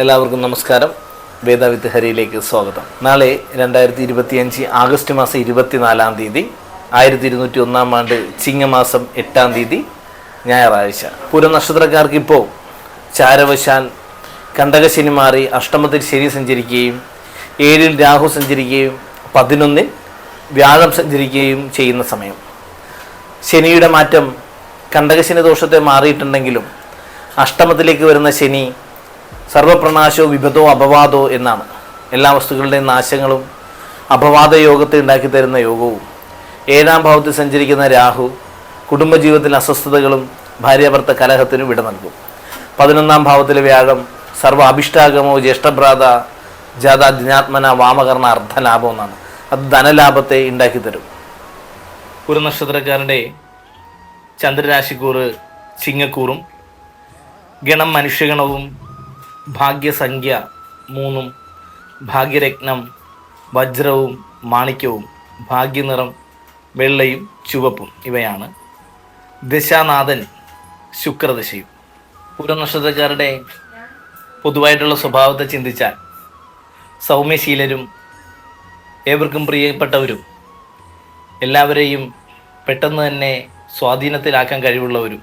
എല്ലാവർക്കും നമസ്കാരം. വേദവിത്ത് ഹരിയിലേക്ക് സ്വാഗതം. നാളെ രണ്ടായിരത്തി ഇരുപത്തിയഞ്ച് ആഗസ്റ്റ് മാസം ഇരുപത്തിനാലാം തീയതി ആയിരത്തി ഇരുന്നൂറ്റി ഒന്നാം ആണ്ട് ചിങ്ങമാസം എട്ടാം തീയതി ഞായറാഴ്ച. പുരനക്ഷത്രക്കാർക്ക് ഇപ്പോൾ ചാരവശാൽ കണ്ടകശനി മാറി അഷ്ടമത്തിൽ ശനി സഞ്ചരിക്കുകയും ഏഴിൽ രാഹു സഞ്ചരിക്കുകയും പതിനൊന്നിൽ വ്യാഴം സഞ്ചരിക്കുകയും ചെയ്യുന്ന സമയം. ശനിയുടെ മാറ്റം കണ്ടകശനി ദോഷത്തെ മാറിയിട്ടുണ്ടെങ്കിലും അഷ്ടമത്തിലേക്ക് വരുന്ന ശനി സർവപ്രണാശോ വിപതോ അപവാദോ എന്നാണ്. എല്ലാ വസ്തുക്കളുടെയും നാശങ്ങളും അപവാദ യോഗത്തെ ഉണ്ടാക്കി തരുന്ന യോഗവും. ഏഴാം ഭാവത്തിൽ സഞ്ചരിക്കുന്ന രാഹു കുടുംബജീവിതത്തിൽ അസ്വസ്ഥതകളും ഭാര്യാഭർത്ത കലഹത്തിനും വിട നൽകും. പതിനൊന്നാം ഭാവത്തിലെ വ്യാഴം സർവ അഭിഷ്ടാഗമോ ജ്യേഷ്ഠഭ്രാത ജാത ദിനാത്മന വാമകർണ അർദ്ധലാഭം എന്നാണ് അത് ധനലാഭത്തെ ഉണ്ടാക്കി തരും. ഒരു നക്ഷത്രക്കാരുടെ ചന്ദ്രരാശിക്കൂറ് ചിങ്ങക്കൂറും ഗണം മനുഷ്യഗണവും ഭാഗ്യസംഖ്യ മൂന്നും ഭാഗ്യരത്നം വജ്രവും മാണിക്യവും ഭാഗ്യനിറം വെള്ളയും ചുവപ്പും ഇവയാണ്. ദശാനാഥൻ ശുക്രദശയും. പൂരനക്ഷത്രക്കാരുടെ പൊതുവായിട്ടുള്ള സ്വഭാവത്തെ ചിന്തിച്ചാൽ സൗമ്യശീലരും ഏവർക്കും പ്രിയപ്പെട്ടവരും എല്ലാവരെയും പെട്ടെന്ന് തന്നെ സ്വാധീനത്തിലാക്കാൻ കഴിവുള്ളവരും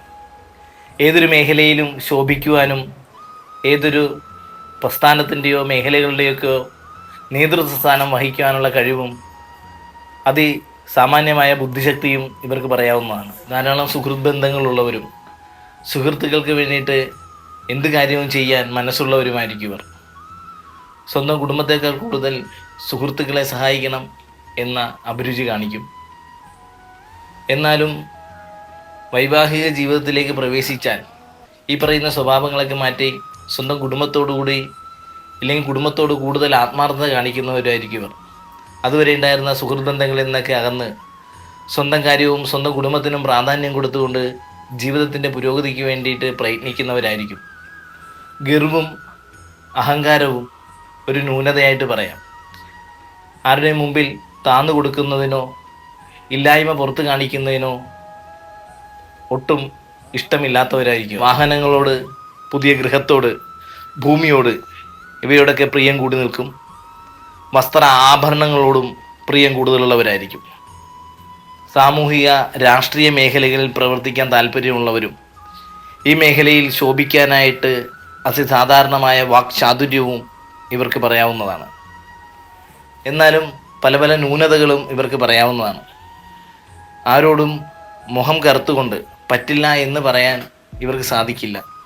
ഏതൊരു മേഖലയിലും ശോഭിക്കുവാനും ഏതൊരു പ്രസ്ഥാനത്തിന്റെയോ മേഖലകളുടെയൊക്കെയോ നേതൃസ്ഥാനം വഹിക്കാനുള്ള കഴിവും അതി സാമാന്യമായ ബുദ്ധിശക്തിയും ഇവർക്ക് പറയാവുന്നതാണ്. ധാരാളം സുഹൃത്ത് ബന്ധങ്ങളുള്ളവരും സുഹൃത്തുക്കൾക്ക് വേണ്ടിയിട്ട് എന്ത് കാര്യവും ചെയ്യാൻ മനസ്സുള്ളവരുമായിരിക്കും ഇവർ. സ്വന്തം കുടുംബത്തേക്കാൾ കൂടുതൽ സുഹൃത്തുക്കളെ സഹായിക്കണം എന്ന അഭിരുചി കാണിക്കും. എന്നാലും വൈവാഹിക ജീവിതത്തിലേക്ക് പ്രവേശിച്ചാൽ ഈ പറയുന്ന സ്വഭാവങ്ങളൊക്കെ മാറ്റി സ്വന്തം കുടുംബത്തോടു കൂടി ഇല്ലെങ്കിൽ കുടുംബത്തോട് കൂടുതൽ ആത്മാർത്ഥത കാണിക്കുന്നവരായിരിക്കും ഇവർ. അതുവരെ ഉണ്ടായിരുന്ന സുഹൃത്ബന്ധങ്ങളിൽ നിന്നൊക്കെ അകന്ന് സ്വന്തം കാര്യവും സ്വന്തം കുടുംബത്തിനും പ്രാധാന്യം കൊടുത്തുകൊണ്ട് ജീവിതത്തിന്റെ പുരോഗതിക്ക് വേണ്ടിയിട്ട് പ്രയത്നിക്കുന്നവരായിരിക്കും. ഗർവും അഹങ്കാരവും ഒരു ന്യൂനതയായിട്ട് പറയാം. ആരുടെ മുമ്പിൽ താന്നു കൊടുക്കുന്നതിനോ ഇല്ലായ്മ പുറത്തു കാണിക്കുന്നതിനോ ഒട്ടും ഇഷ്ടമില്ലാത്തവരായിരിക്കും. വാഹനങ്ങളോട് പുതിയ ഗൃഹത്തോട് ഭൂമിയോട് ഇവയോടൊക്കെ പ്രിയം കൂടി നിൽക്കും. വസ്ത്ര ആഭരണങ്ങളോടും പ്രിയം കൂടുതലുള്ളവരായിരിക്കും. സാമൂഹിക രാഷ്ട്രീയ മേഖലകളിൽ പ്രവർത്തിക്കാൻ താല്പര്യമുള്ളവരും ഈ മേഖലയിൽ ശോഭിക്കാനായിട്ട് അതിസാധാരണമായ വാക്ചാതുര്യവും ഇവർക്ക് പറയാവുന്നതാണ്. എന്നാലും പല പല ന്യൂനതകളും ഇവർക്ക് പറയാവുന്നതാണ്. ആരോടും മുഖം കറുത്തുകൊണ്ട് പറ്റില്ല എന്ന് പറയാൻ ഇവർക്ക് സാധിക്കില്ല.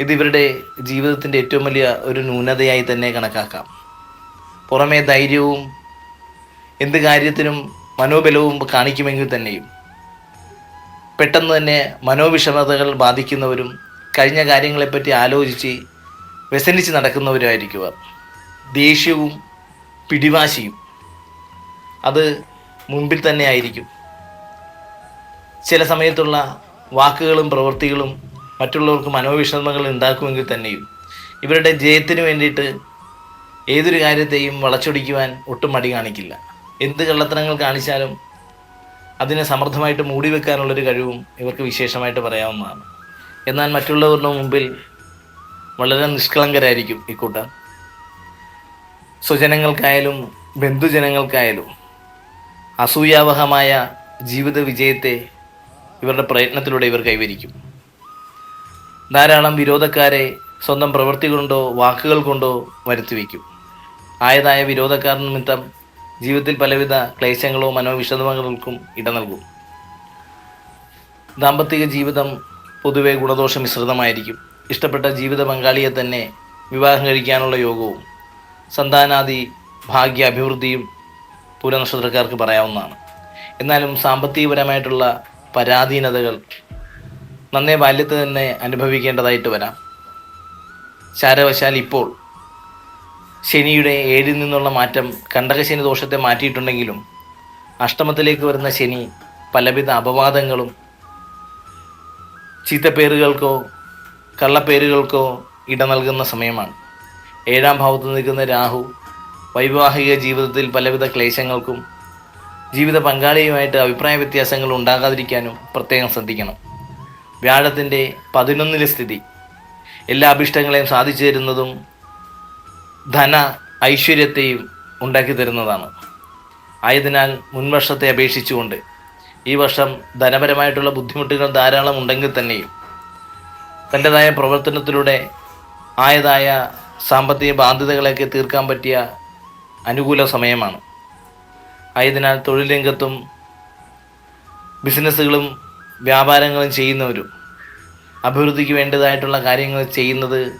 ഇത് ഇവരുടെ ജീവിതത്തിന്റെ ഏറ്റവും വലിയ ഒരു ന്യൂനതയായി തന്നെ കണക്കാക്കാം. പുറമേ ധൈര്യവും എന്ത് കാര്യത്തിനും മനോബലവും കാണിക്കുമെങ്കിൽ തന്നെയും പെട്ടെന്ന് തന്നെ മനോവിഷമതകൾ ബാധിക്കുന്നവരും കഴിഞ്ഞ കാര്യങ്ങളെപ്പറ്റി ആലോചിച്ച് വ്യസനിച്ച് നടക്കുന്നവരുമായിരിക്കും അവർ ദേഷ്യവും പിടിവാശിയും അത് മുൻപിൽ തന്നെ ആയിരിക്കും. ചില സമയത്തുള്ള വാക്കുകളും പ്രവൃത്തികളും മറ്റുള്ളവർക്ക് മനോവിഷമങ്ങൾ ഉണ്ടാക്കുമെങ്കിൽ തന്നെയും ഇവരുടെ ജയത്തിന് വേണ്ടിയിട്ട് ഏതൊരു കാര്യത്തെയും വളച്ചൊടിക്കുവാൻ ഒട്ടും മടി കാണിക്കില്ല. എന്ത് കള്ളത്തരങ്ങൾ കാണിച്ചാലും അതിനെ സമർത്ഥമായിട്ട് മൂടി വെക്കാനുള്ളൊരു കഴിവും ഇവർക്ക് വിശേഷമായിട്ട് പറയാവുന്നതാണ്. എന്നാൽ മറ്റുള്ളവരുടെ മുമ്പിൽ വളരെ നിഷ്കളങ്കരായിരിക്കും ഇക്കൂട്ടർ സ്വജനങ്ങൾക്കായാലും ബന്ധുജനങ്ങൾക്കായാലും അസൂയാവഹമായ ജീവിത വിജയത്തെ ഇവരുടെ പ്രയത്നത്തിലൂടെ ഇവർ കൈവരിക്കും. ധാരാളം വിരോധക്കാരെ സ്വന്തം പ്രവൃത്തി കൊണ്ടോ വാക്കുകൾ കൊണ്ടോ വരുത്തി വയ്ക്കും. ആയതായ വിരോധക്കാർ നിമിത്തം ജീവിതത്തിൽ പലവിധ ക്ലേശങ്ങളോ മനോവിഷമങ്ങൾക്കും ഇട നൽകും. ദാമ്പത്തിക ജീവിതം പൊതുവെ ഗുണദോഷ മിശ്രിതമായിരിക്കും. ഇഷ്ടപ്പെട്ട ജീവിത പങ്കാളിയെ തന്നെ വിവാഹം കഴിക്കാനുള്ള യോഗവും സന്താനാദി ഭാഗ്യ അഭിവൃദ്ധിയും പൂരനക്ഷത്രക്കാർക്ക് പറയാവുന്നതാണ്. എന്നാലും സാമ്പത്തികപരമായിട്ടുള്ള പരാധീനതകൾ നന്നേ ബാല്യത്തിൽ തന്നെ അനുഭവിക്കേണ്ടതായിട്ട് വരാം. ചാരവശാൽ ഇപ്പോൾ ശനിയുടെ ഏഴിൽ നിന്നുള്ള മാറ്റം കണ്ടകശനി ദോഷത്തെ മാറ്റിയിട്ടുണ്ടെങ്കിലും അഷ്ടമത്തിലേക്ക് വരുന്ന ശനി പലവിധ അപവാദങ്ങളും ചീത്തപ്പേരുകൾക്കോ കള്ളപ്പേരുകൾക്കോ ഇട നൽകുന്ന സമയമാണ്. ഏഴാം ഭാവത്ത് നിൽക്കുന്ന രാഹു വൈവാഹിക ജീവിതത്തിൽ പലവിധ ക്ലേശങ്ങൾക്കും ജീവിത പങ്കാളിയുമായിട്ട് അഭിപ്രായ വ്യത്യാസങ്ങൾ ഉണ്ടാകാതിരിക്കാനും പ്രത്യേകം ശ്രദ്ധിക്കണം. വ്യാഴത്തിന്റെ പതിനൊന്നിലെ സ്ഥിതി. എല്ലാ അഭിഷ്ടങ്ങളെയും സാധിച്ചു തരുന്നതും ധന ഐശ്വര്യത്തെയും ഉണ്ടാക്കി തരുന്നതാണ്. ആയതിനാൽ മുൻവർഷത്തെ അപേക്ഷിച്ചുകൊണ്ട് ഈ വർഷം ധനപരമായിട്ടുള്ള ബുദ്ധിമുട്ടുകൾ ധാരാളം ഉണ്ടെങ്കിൽ തന്നെയും തന്റെതായ പ്രവർത്തനത്തിലൂടെ ആയതായ സാമ്പത്തിക ബാധ്യതകളൊക്കെ തീർക്കാൻ പറ്റിയ അനുകൂല സമയമാണ്. ആയതിനാൽ തൊഴിൽ രംഗത്തും ബിസിനസ്സുകളും വ്യാപാരങ്ങളും ചെയ്യുന്നവരും അഭിവൃദ്ധിക്ക് വേണ്ടതായിട്ടുള്ള കാര്യങ്ങൾ ചെയ്യുന്നത്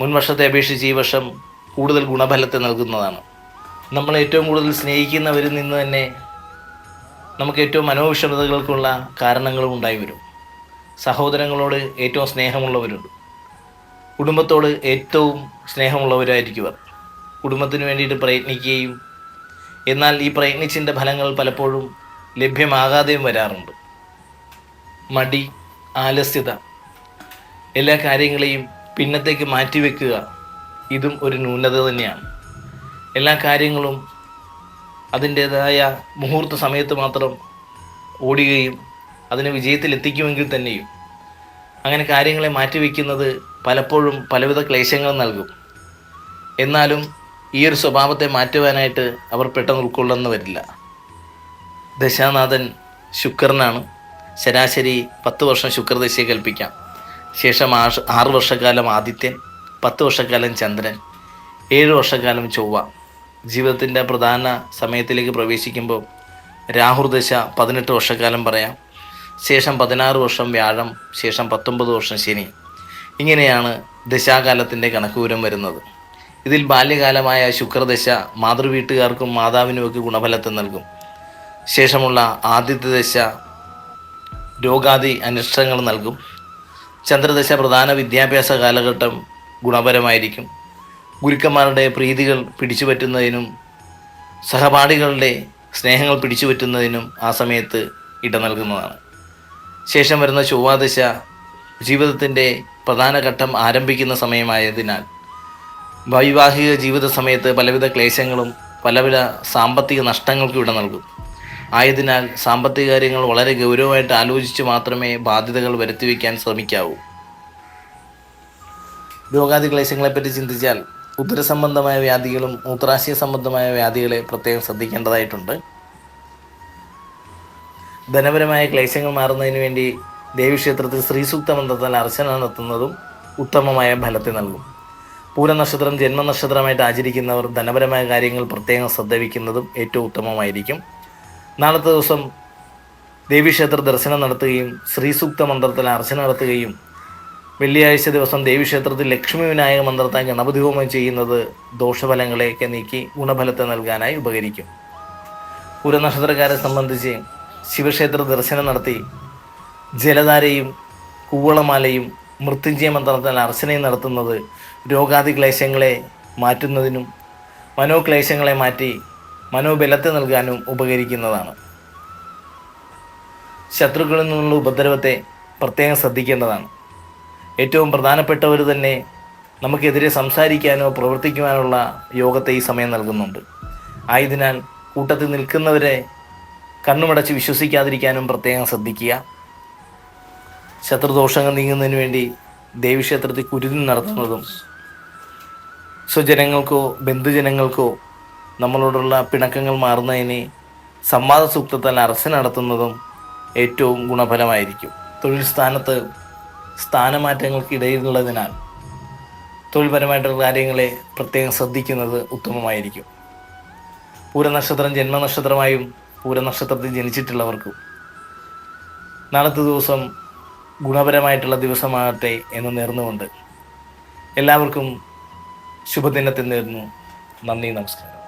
മുൻവർഷത്തെ അപേക്ഷിച്ച് ഈ വർഷം കൂടുതൽ ഗുണഫലത്തെ നൽകുന്നതാണ്. നമ്മൾ ഏറ്റവും കൂടുതൽ സ്നേഹിക്കുന്നവരിൽ നിന്ന് തന്നെ നമുക്ക് ഏറ്റവും മനോവിഷമതകൾക്കുള്ള കാരണങ്ങളും ഉണ്ടായി വരും. സഹോദരങ്ങളോട് ഏറ്റവും സ്നേഹമുള്ളവരുണ്ട്. കുടുംബത്തോട് ഏറ്റവും സ്നേഹമുള്ളവരായിരിക്കും അവർ കുടുംബത്തിന് വേണ്ടിയിട്ട് പ്രയത്നിക്കുകയും എന്നാൽ ഈ പ്രയത്നിച്ചിന്റെ ഫലങ്ങൾ പലപ്പോഴും ലഭ്യമാകാതെയും വരാറുണ്ട്. മടി ആലസ്യത എല്ലാ കാര്യങ്ങളെയും പിന്നത്തേക്ക് മാറ്റിവെക്കുക ഇതും ഒരു ന്യൂനത തന്നെയാണ്. എല്ലാ കാര്യങ്ങളും അതിന്റേതായ മുഹൂർത്ത സമയത്ത് മാത്രം ഓടുകയും അതിനെ വിജയത്തിലെത്തിക്കുമെങ്കിൽ തന്നെയും. അങ്ങനെ കാര്യങ്ങളെ മാറ്റിവെക്കുന്നത് പലപ്പോഴും പലവിധ ക്ലേശങ്ങൾ നൽകും. എന്നാലും ഈ ഒരു സ്വഭാവത്തെ മാറ്റുവാനായിട്ട് അവർ പെട്ടെന്ന് ഉൾക്കൊള്ളുന്ന വരില്ല. ദശാനാഥൻ ശുക്രനാണ്. ശരാശരി പത്ത് വർഷം ശുക്രദശയെ കൽപ്പിക്കാം ശേഷം ആഷ് ആറ് വർഷക്കാലം ആദിത്യൻ പത്ത് വർഷക്കാലം ചന്ദ്രൻ ഏഴ് വർഷക്കാലം ചൊവ്വ. ജീവിതത്തിന്റെ പ്രധാന സമയത്തിലേക്ക് പ്രവേശിക്കുമ്പോൾ രാഹുർദശ പതിനെട്ട് വർഷക്കാലം പറയാം. ശേഷം പതിനാറ് വർഷം വ്യാഴം ശേഷം പത്തൊമ്പത് വർഷം ശനി. ഇങ്ങനെയാണ് ദശാകാലത്തിന്റെ കണക്കുകൂരം വരുന്നത്. ഇതിൽ ബാല്യകാലമായ ശുക്രദശ മാതൃവീട്ടുകാർക്കും മാതാവിനുമൊക്കെ ഗുണഫലത്തെ നൽകും. ശേഷമുള്ള ആദിത്യ ദശ രോഗാദി അനിഷ്ടങ്ങൾ നൽകും. ചന്ദ്രദശ പ്രധാന വിദ്യാഭ്യാസ കാലഘട്ടം ഗുണപരമായിരിക്കും. ഗുരുക്കന്മാരുടെ പ്രീതികൾ പിടിച്ചുപറ്റുന്നതിനും സഹപാഠികളുടെ സ്നേഹങ്ങൾ പിടിച്ചുപറ്റുന്നതിനും ആ സമയത്ത് ഇട നൽകുന്നതാണ്. ശേഷം വരുന്ന ചൊവ്വാദശ ജീവിതത്തിന്റെ പ്രധാന ഘട്ടം ആരംഭിക്കുന്ന സമയമായതിനാൽ വൈവാഹിക ജീവിത സമയത്ത് പലവിധ ക്ലേശങ്ങളും പലവിധ സാമ്പത്തിക നഷ്ടങ്ങൾക്കും ഇട നൽകും. ആയതിനാൽ സാമ്പത്തിക കാര്യങ്ങൾ വളരെ ഗൗരവമായിട്ട് ആലോചിച്ച് മാത്രമേ ബാധ്യതകൾ വരുത്തിവെക്കാൻ ശ്രമിക്കാവൂ. രോഗാദി ക്ലേശങ്ങളെപ്പറ്റി ചിന്തിച്ചാൽ ഉദരസംബന്ധമായ വ്യാധികളും മൂത്രാശയ സംബന്ധമായ വ്യാധികളെ പ്രത്യേകം ശ്രദ്ധിക്കേണ്ടതായിട്ടുണ്ട്. ധനപരമായ ക്ലേശങ്ങൾ മാറുന്നതിന് വേണ്ടി ദേവീക്ഷേത്രത്തിൽ ശ്രീസൂക്ത മന്ത്രത്താൽ അർച്ചന നടത്തുന്നതും ഉത്തമമായ ഫലത്തെ നൽകും. പൂരനക്ഷത്രം ജന്മനക്ഷത്രമായിട്ട് ആചരിക്കുന്നവർ ധനപരമായ കാര്യങ്ങൾ പ്രത്യേകം ശ്രദ്ധ വയ്ക്കുന്നതും ഏറ്റവും ഉത്തമമായിരിക്കും. നാളത്തെ ദിവസം ദേവീക്ഷേത്ര ദർശനം നടത്തുകയും ശ്രീസൂക്ത മന്ത്രത്തിൽ അർച്ചന നടത്തുകയും വെള്ളിയാഴ്ച ദിവസം ദേവീക്ഷേത്രത്തിൽ ലക്ഷ്മി വിനായക മന്ത്രത്താൽ ഗണപതി ഹോമം ചെയ്യുന്നത് ദോഷഫലങ്ങളെയൊക്കെ നീക്കി ഗുണഫലത്തെ നൽകാനായി ഉപകരിക്കും. പുരനക്ഷത്രക്കാരെ സംബന്ധിച്ച് ശിവക്ഷേത്ര ദർശനം നടത്തി ജലധാരയും കൂവളമാലയും മൃത്യുഞ്ജയ മന്ത്രത്താൽ അർച്ചനയും നടത്തുന്നത് രോഗാദി ക്ലേശങ്ങളെ മാറ്റുന്നതിനും മനോക്ലേശങ്ങളെ മാറ്റി മനോബലത്തെ നൽകാനും ഉപകരിക്കുന്നതാണ്. ശത്രുക്കളിൽ നിന്നുള്ള ഉപദ്രവത്തെ പ്രത്യേകം ശ്രദ്ധിക്കേണ്ടതാണ്. ഏറ്റവും പ്രധാനപ്പെട്ടവർ തന്നെ നമുക്കെതിരെ സംസാരിക്കാനോ പ്രവർത്തിക്കുവാനുള്ള യോഗത്തെ ഈ സമയം നൽകുന്നുണ്ട്. ആയതിനാൽ കൂട്ടത്തിൽ നിൽക്കുന്നവരെ കണ്ണുമടച്ച് വിശ്വസിക്കാതിരിക്കാനും പ്രത്യേകം ശ്രദ്ധിക്കുക. ശത്രുദോഷങ്ങൾ നീങ്ങുന്നതിന് വേണ്ടി ദേവീക്ഷേത്രത്തിൽ കുരുതി നടത്തുന്നതും സ്വജനങ്ങൾക്കോ ബന്ധുജനങ്ങൾക്കോ നമ്മളോടുള്ള പിണക്കങ്ങൾ മാറുന്നതിന് സംവാദ സൂക്തത്താൽ അറസ്റ്റ് നടത്തുന്നതും ഏറ്റവും ഗുണഫലമായിരിക്കും. തൊഴിൽ സ്ഥാനത്ത് സ്ഥാനമാറ്റങ്ങൾക്കിടയിലുള്ളതിനാൽ തൊഴിൽപരമായിട്ടുള്ള കാര്യങ്ങളെ പ്രത്യേകം ശ്രദ്ധിക്കുന്നത് ഉത്തമമായിരിക്കും. പൂരനക്ഷത്രം ജന്മനക്ഷത്രമായും പൂരനക്ഷത്രത്തിൽ ജനിച്ചിട്ടുള്ളവർക്കും നാളത്തെ ദിവസം ഗുണപരമായിട്ടുള്ള ദിവസമാകട്ടെ എന്ന് നേർന്നുകൊണ്ട് എല്ലാവർക്കും ശുഭദിനത്തിൽ നേരുന്നു. നന്ദി നമസ്കാരം.